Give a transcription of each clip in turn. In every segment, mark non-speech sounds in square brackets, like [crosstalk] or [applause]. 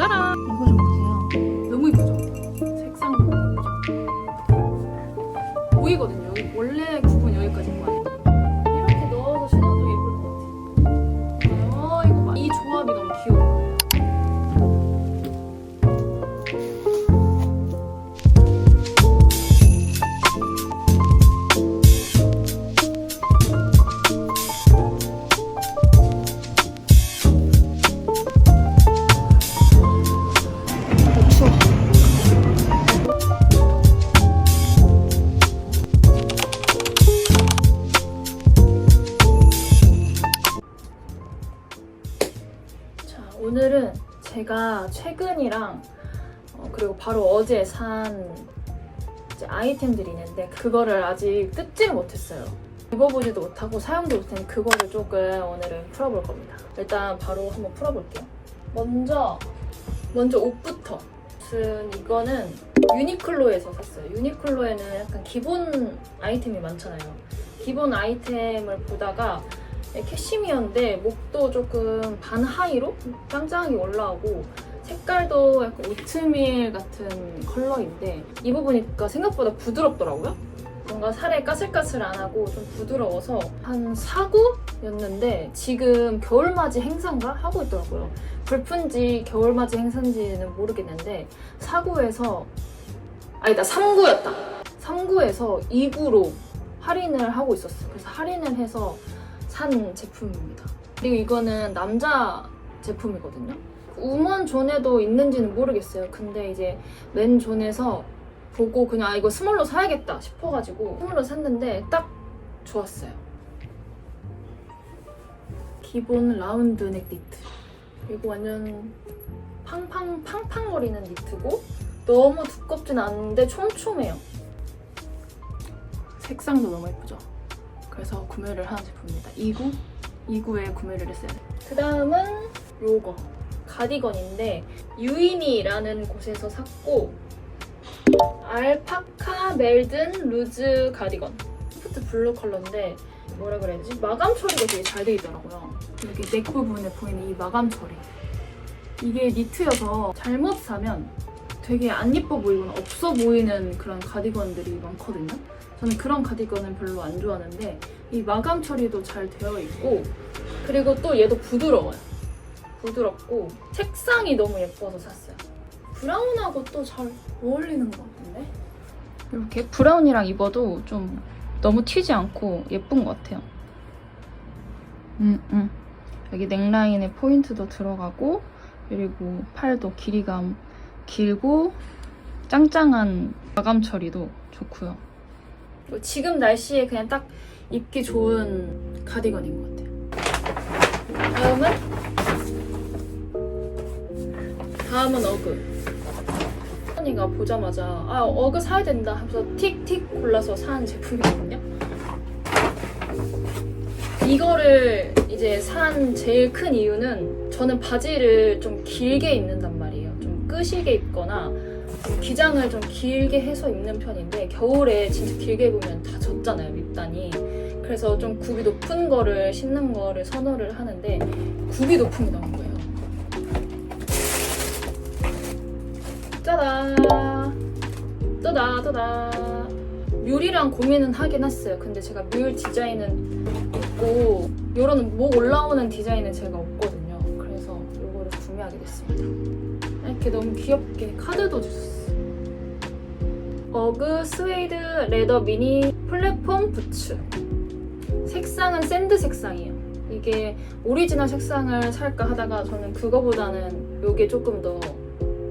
짜란! 이거 좀 보세요. 너무 이쁘죠? 색상도 너무 이쁘죠? 보이거든요. 원래 구분 여기까지 최근이랑 어, 그리고 바로 어제 산 아이템들이 있는데 그거를 아직 뜯지를 못했어요. 입어보지도 못하고 사용도 못한 그거를 조금 오늘은 풀어볼 겁니다. 일단 바로 한번 풀어볼게요. 먼저 먼저 옷부터. 무슨 이거는 유니클로에서 샀어요. 유니클로에는 약간 기본 아이템이 많잖아요. 기본 아이템을 보다가 캐시미어인데 목도 조금 반하이로 짱짱하게 올라오고 색깔도 약간 오트밀 같은 컬러인데 입어보니까 생각보다 부드럽더라고요. 뭔가 살에 까슬까슬 안 하고 좀 부드러워서 한 4구였는데 지금 겨울맞이 행사인가 하고 있더라고요. 불푼지 겨울맞이 행사인지는 모르겠는데 4구에서 아니 나 3구였다. 3구에서 2구로 할인을 하고 있었어. 그래서 할인을 해서 산 제품입니다. 그리고 이거는 남자 제품이거든요. 우먼 존에도 있는지는 모르겠어요. 근데 이제 맨 존에서 보고 그냥 아 이거 스몰로 사야겠다 싶어가지고 스몰로 샀는데 딱 좋았어요. 기본 라운드 넥 니트. 그리고 완전 팡팡 팡팡거리는 니트고 너무 두껍진 않은데 촘촘해요. 색상도 너무 예쁘죠. 그래서 구매를 한 제품입니다. 2구? 2구에 구매를 했어요. 그 다음은 요거 가디건인데 유인이라는 곳에서 샀고 알파카 멜든 루즈 가디건 소프트 블루 컬러인데 뭐라 그래야 되지? 마감 처리가 되게 잘 돼 있더라고요. 여기 넥 부분에 보이는 이 마감 처리 이게 니트여서 잘못 사면 되게 안 예뻐 보이거나 없어 보이는 그런 가디건들이 많거든요. 저는 그런 가디건은 별로 안 좋아하는데 이 마감 처리도 잘 되어 있고 그리고 또 얘도 부드러워요. 부드럽고 색상이 너무 예뻐서 샀어요. 브라운하고 또 잘 어울리는 것 같은데? 이렇게 브라운이랑 입어도 좀 너무 튀지 않고 예쁜 것 같아요. 음, 음. 여기 넥라인에 포인트도 들어가고 그리고 팔도 길이감 길고 짱짱한 마감 처리도 좋고요. 지금 날씨에 그냥 딱 입기 좋은 가디건인 것 같아요. 다음은 다음은 어그. 언니가 보자마자 아 어그 사야 된다 하면서 틱틱 골라서 산 제품이거든요. 이거를 이제 산 제일 큰 이유는 저는 바지를 좀 길게 입는단 말이에요. 좀 끄시게 입거나 기장을 좀 길게 해서 입는 편인데 겨울에 진짜 길게 입으면 다 젖잖아요 밑단이. 그래서 좀 굽이 높은 거를 신는 거를 선호를 하는데 굽이 높은 게 나온 짜다 짜다 짜다 뮬이랑 고민은 하긴 했어요. 근데 제가 뮬 디자인은 있고 이런 목 올라오는 디자인은 제가 없거든요. 그래서 이거를 구매하게 됐습니다. 이렇게 너무 귀엽게 카드도 주셨어. 어그 스웨이드 레더 미니 플랫폼 부츠. 색상은 샌드 색상이에요. 이게 오리지널 색상을 살까 하다가 저는 그거보다는 이게 조금 더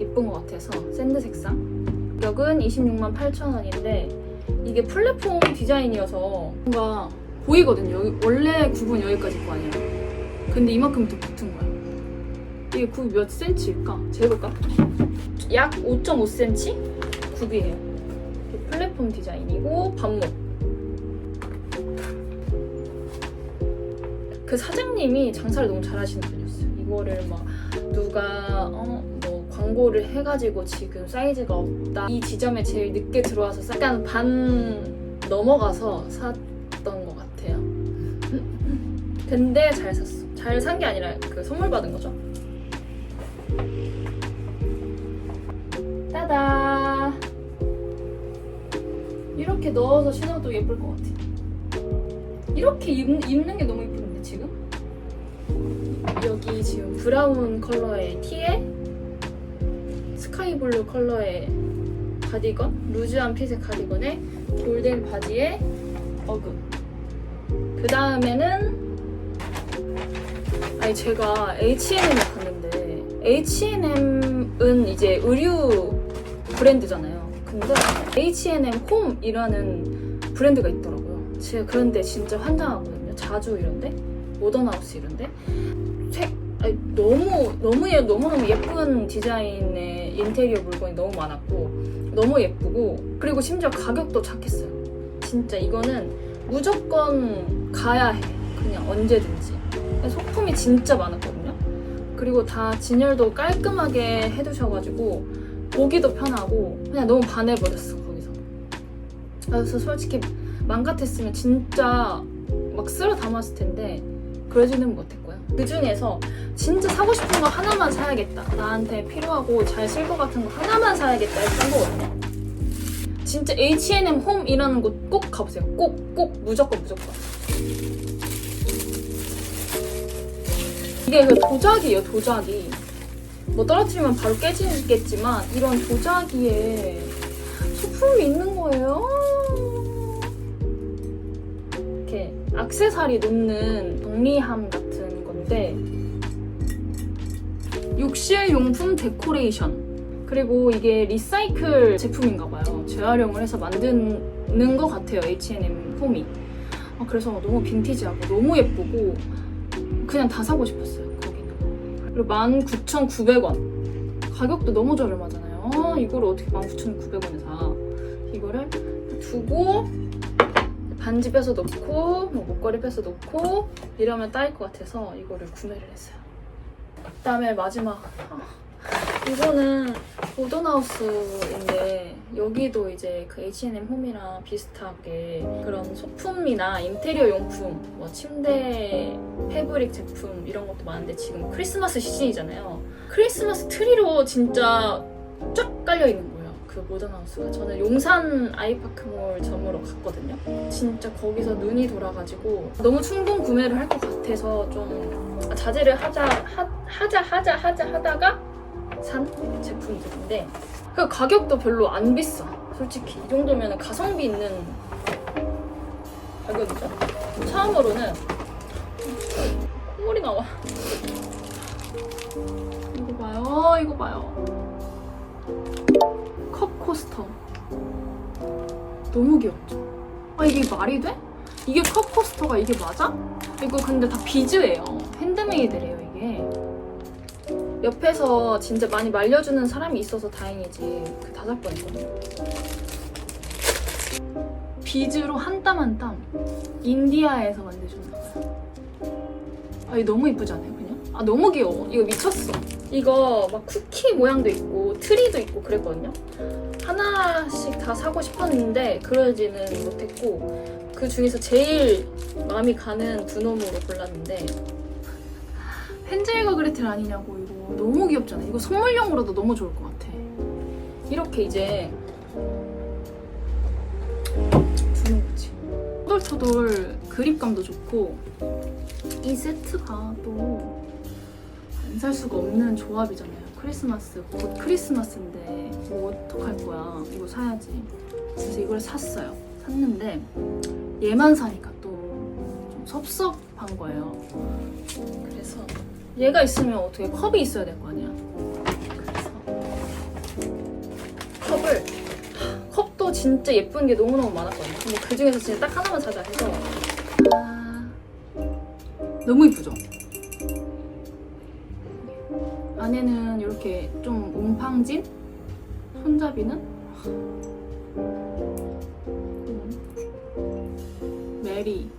예쁜 것 같아서 샌드 색상. 가격은 26만 8천 원인데 이게 플랫폼 디자인이어서 뭔가 보이거든요. 여기 원래 굽은 여기까지 거 아니에요. 근데 이만큼 더 붙은 거야. 이게 굽이 몇 센치일까? 재볼까? 약 5.5cm 굽이에요. 플랫폼 디자인이고 반목. 그 사장님이 장사를 너무 잘하시는 분이었어요. 이거를 막 누가 어, 뭐 광고를 해가지고 지금 사이즈가 없다. 이 지점에 제일 늦게 들어와서 약간 반 넘어가서 샀던 것 같아요. 근데 잘 샀어. 잘 산 게 아니라 그 선물 받은 거죠. 따다. 이렇게 넣어서 신어도 예쁠 것 같아. 이렇게 입, 입는 게 너무 예쁜데 지금? 여기 지금 브라운 컬러의 티에 스카이 블루 컬러의 가디건, 루즈한 핏의 가디건에 골덴 바지에 어그. 그 다음에는 아니 제가 H&M에 갔는데 H&M은 이제 의류 브랜드잖아요. 근데 H&M 홈이라는 브랜드가 있더라고요. 제가 그런데 진짜 환장하거든요. 자주 이런데 모던하우스 이런데 색 아니, 너무 너무 예, 너무 너무 예쁜 디자인의 인테리어 물건이 너무 많았고 너무 예쁘고 그리고 심지어 가격도 착했어요. 진짜 이거는 무조건 가야 해. 그냥 언제든지. 소품이 진짜 많았거든요. 그리고 다 진열도 깔끔하게 해두셔가지고 보기도 편하고 그냥 너무 반해버렸어 거기서. 그래서 솔직히 맘 같았으면 진짜 막 쓸어 담았을 텐데 그러지는 못했고요. 그 중에서 진짜 사고 싶은 거 하나만 사야겠다. 나한테 필요하고 잘 쓸 것 같은 거 하나만 사야겠다 산 거거든요. 진짜 H&M 홈이라는 곳 꼭 가보세요. 꼭, 꼭, 무조건, 무조건. 이게 그 도자기예요, 도자기. 뭐 떨어뜨리면 바로 깨지겠지만 이런 도자기에 소품이 있는 거예요. 이렇게 악세사리 놓는 정리함 같은 건데 욕실 용품 데코레이션 그리고 이게 리사이클 제품인가 봐요. 재활용을 해서 만드는 것 같아요. H&M 홈이. 아, 그래서 너무 빈티지하고 너무 예쁘고 그냥 다 사고 싶었어요. 거기는. 그리고 19,900원. 가격도 너무 저렴하잖아요. 아, 이걸 어떻게 19,900원에 사? 이거를 두고 반지 빼서 넣고 뭐 목걸이 빼서 넣고 이러면 따일 것 같아서 이거를 구매를 했어요. 그다음에 마지막 아, 이거는 모던하우스인데 여기도 이제 그 H&M 홈이랑 비슷하게 그런 소품이나 인테리어 용품, 뭐 침대 패브릭 제품 이런 것도 많은데 지금 크리스마스 시즌이잖아요. 크리스마스 트리로 진짜 쫙 깔려 있는 거예요. 그 모던하우스가 저는 용산 아이파크몰 점으로 갔거든요. 진짜 거기서 눈이 돌아가지고 너무 충동 구매를 할 것 같아서 좀 자제를 하자 하, 하자 하자 하자 하다가 산 제품들인데 그 가격도 별로 안 비싸. 솔직히 이 정도면 가성비 있는 가격이죠. 처음으로는 콧물이 나와. 이거 봐요, 이거 봐요. 컵 코스터. 너무 귀엽죠? 아 이게 말이 돼? 이게 컵 코스터가 이게 맞아? 이거 근데 다 비즈예요. 핸드메이드래요 이게. 옆에서 진짜 많이 말려주는 사람이 있어서 다행이지 그 다섯 번 있거든요. 비즈로 한 땀 한 땀 인디아에서 만드셨나 봐요. 아 이거 너무 이쁘지 않아요 그냥? 아 너무 귀여워. 이거 미쳤어. 이거 막 쿠키 모양도 있고 트리도 있고 그랬거든요. 하나씩 다 사고 싶었는데 그러지는 못했고 그 중에서 제일 마음이 가는 두 놈으로 골랐는데 헨젤과 그레텔 아니냐고 이거 너무 귀엽잖아. 이거 선물용으로도 너무 좋을 것 같아. 이렇게 이제 두는 거지. 토돌토돌 그립감도 좋고 이 세트가 또 안 살 수가 없는 조합이잖아요. 크리스마스 곧 크리스마스인데 뭐 어떡할 거야? 이거 사야지. 그래서 이걸 샀어요. 샀는데 얘만 사니까 또 좀 섭섭한 거예요. 그래서 얘가 있으면 어떻게 컵이 있어야 될 거 아니야. 그래서 컵을 컵도 진짜 예쁜 게 너무너무 많았거든요. 근데 그 중에서 진짜 딱 하나만 사자 해서 아, 너무 예쁘죠? 안에는 이렇게 좀 옴팡진? 손잡이는? 음. 메리.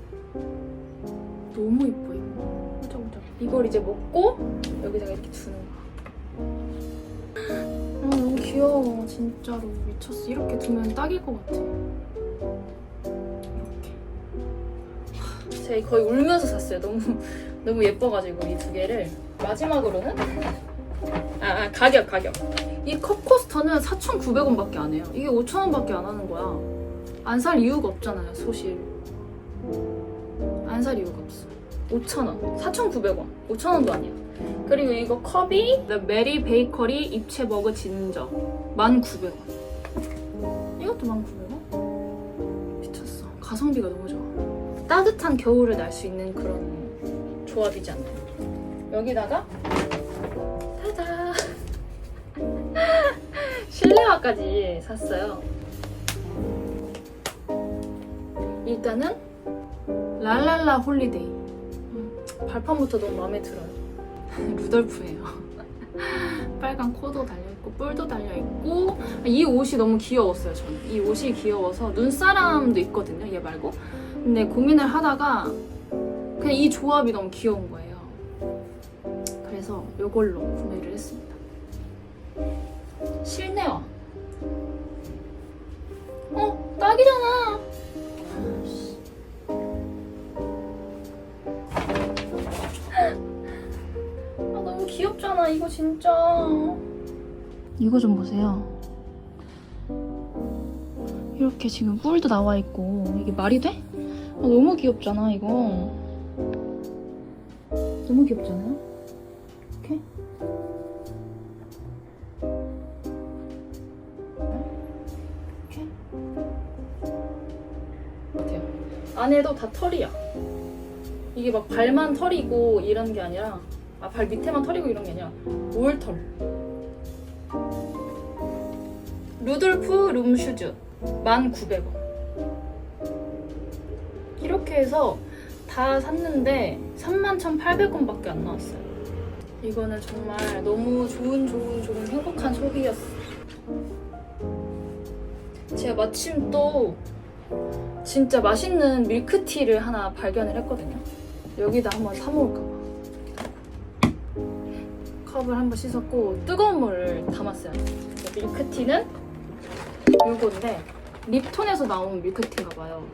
너무 이뻐 이거. 보자보자 이걸 이제 먹고 여기다가 이렇게 두는 거야. 아 너무 귀여워 진짜로. 미쳤어. 이렇게 두면 딱일 것 같아. 이렇게. 하, 제가 거의 울면서 샀어요. 너무 [laughs] 너무 예뻐가지고 이 두 개를. 마지막으로는 아, 아 가격 가격. 이 컵 코스터는 4,900원밖에 안 해요. 이게 5,000원밖에 안 하는 거야. 안 살 이유가 없잖아요, 소실. 안 살 이유가 없어. 5,000원, 4,900원, 5,000원도 아니야. 그리고 이거 컵이 The 메리 베이커리 입체 머그 진저 1,900원. 이것도 1,900원? 미쳤어. 가성비가 너무 좋아. 따뜻한 겨울을 날 수 있는 그런 조합이지 않나요? 여기다가 실내화까지 샀어요. 일단은 랄랄라 홀리데이 음, 발판부터 너무 마음에 들어요. [laughs] 루돌프예요. [laughs] 빨간 코도 달려있고 뿔도 달려있고 이 옷이 너무 귀여웠어요 저는 이 옷이 귀여워서 눈사람도 있거든요 얘 말고 근데 고민을 하다가 그냥 이 조합이 너무 귀여운 거예요 그래서 이걸로 구매를 했습니다 실내화 어 딱이잖아 아 너무 귀엽잖아 이거 진짜 이거 좀 보세요 이렇게 지금 뿔도 나와 있고 이게 말이 돼? 아, 너무 귀엽잖아 이거 너무 귀엽지 않아요? 안에도 다 털이야. 이게 막 발만 털이고 이런 게 아니라 아 발 밑에만 털이고 이런 게 아니라 올 털. 루돌프 룸슈즈 1,900원. 이렇게 해서 다 샀는데 31,800원밖에 안 나왔어요. 이거는 정말 너무 좋은 좋은 좋은 행복한 소비였어요 제가 마침 또 진짜 맛있는 밀크티를 하나 발견을 했거든요 여기다 한번 사 먹을까 봐 컵을 한번 씻었고 뜨거운 물을 담았어요. 밀크티는 요건데 립톤에서 나온 밀크티인가 봐요.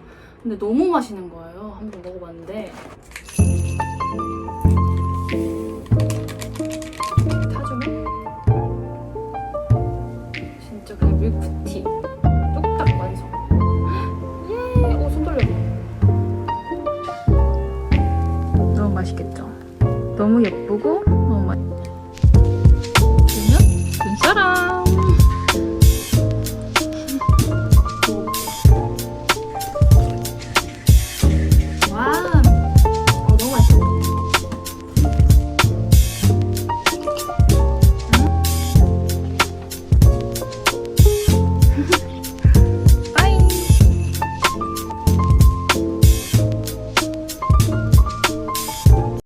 근데 너무 맛있는 거예요. 한번 먹어봤는데 타주면 진짜 그냥 밀크티 너무 예쁘고 너무 맛있 그러면 눈사람